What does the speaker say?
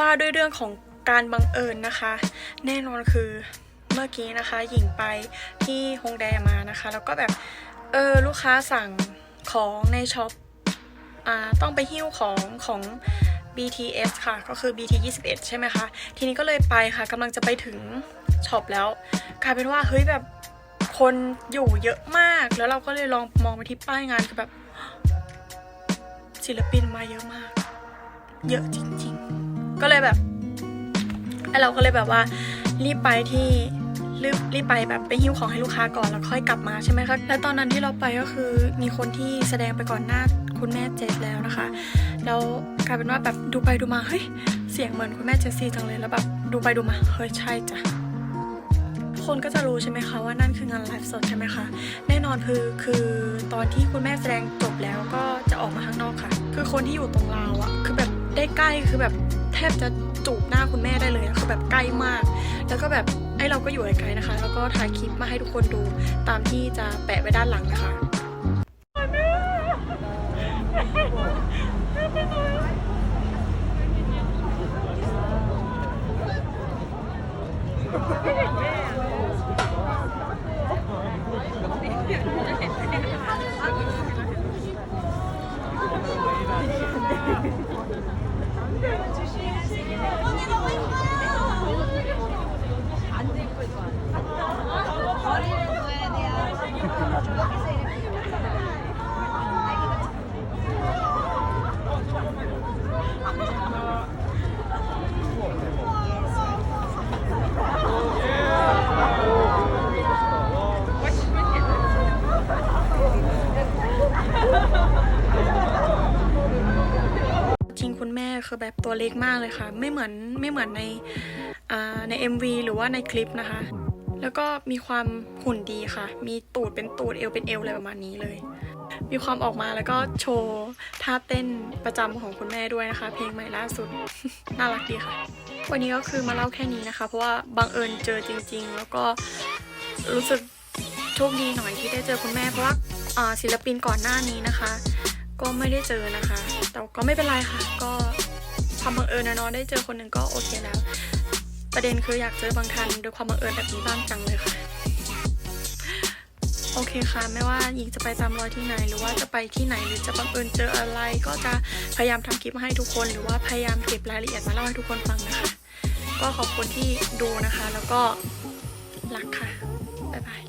ว่าด้วยเรื่องของการบังเอิญนะคะ แน่นอนคือเมื่อกี้นะคะ หญิงไปที่ฮงแดมานะคะ แล้วก็แบบเออลูกค้าสั่งของในช็อปอ่าต้องไปหิ้วของของ BTS ค่ะ ก็คือ BT 21 ใช่ไหมคะ ทีนี้ก็เลยไปค่ะกำลังจะไปถึงช็อปแล้วกลายเป็นว่าเฮ้ยแบบคนอยู่เยอะมาก แล้วเราก็เลยลองมองไปที่ป้ายงานคือแบบศิลปินมาเยอะมาก เยอะจริง ๆ ก็เลยแบบเราก็เลยแบบว่า รีบไปที่รีบรีบไปแบบไปหิ้วของให้ลูกค้าก่อนแล้วค่อยกลับมาใช่ไหมคะ และตอนนั้นที่เราไปก็คือมีคนที่แสดงไปก่อนหน้าคุณแม่เจสแล้วนะคะ แล้วกลายเป็นว่าแบบดูไปดูมาเฮ้ยเสียงเหมือนคุณแม่เจสซี่จังเลยแล้วแบบดูไปดูมาเฮ้ยใช่จ้ะคนก็จะรู้ใช่ไหมคะว่านั่นคืองานไลฟ์สดใช่ไหมคะแน่นอนคือคือตอนที่คุณแม่แสดงจบแล้วก็จะออกมาข้างนอกค่ะ คือคนที่อยู่ตรงราวอะคือแบบได้ใกล้คือแบบ ทบจะจูบหน้าคุณแม่ได้เลยอะคือแบบใกล้มาก แล้วก็แบบไอเราก็อยู่ไกลๆนะคะ แล้วก็ถ่ายคลิปมาให้ทุกคนดูตามที่จะแปะไว้ด้านหลังนะคะ จริง คือแบบตัวเล็กมากเลยค่ะ ไม่เหมือนไม่เหมือนในใน MV หรือว่าในคลิปนะคะ แล้วก็มีความหุ่นดีค่ะ มีตูดเป็นตูดเอวเป็นเอวอะไรประมาณนี้เลย มีความออกมาแล้วก็โชว์ท่าเต้นประจำของคุณแม่ด้วยนะคะ เพลงใหม่ล่าสุด น่ารักดีค่ะ วันนี้ก็คือมาเล่าแค่นี้นะคะ เพราะว่าบังเอิญเจอจริง ๆ แล้วก็รู้สึกโชคดีหน่อยที่ได้เจอคุณแม่เพราะว่าศิลปินก่อนหน้านี้นะคะ ก็ไม่ได้เจอนะคะ แต่ก็ไม่เป็นไรค่ะ ก็ความบังเอิญนะเนาะได้เจอคนหนึ่งก็โอเคแล้ว ประเด็นคืออยากเจอบางทันโดยความบังเอิญแบบนี้บ้างจังเลยค่ะ โอเคค่ะ ไม่ว่าหญิงจะไปตามรอยที่ไหน หรือว่าจะไปที่ไหนหรือจะบังเอิญเจออะไร ก็จะพยายามทำคลิปมาให้ทุกคน หรือว่าพยายามเก็บรายละเอียดมาเล่าให้ทุกคนฟังนะคะ ก็ขอบคุณที่ดูนะคะ แล้วก็รักค่ะบ๊ายบาย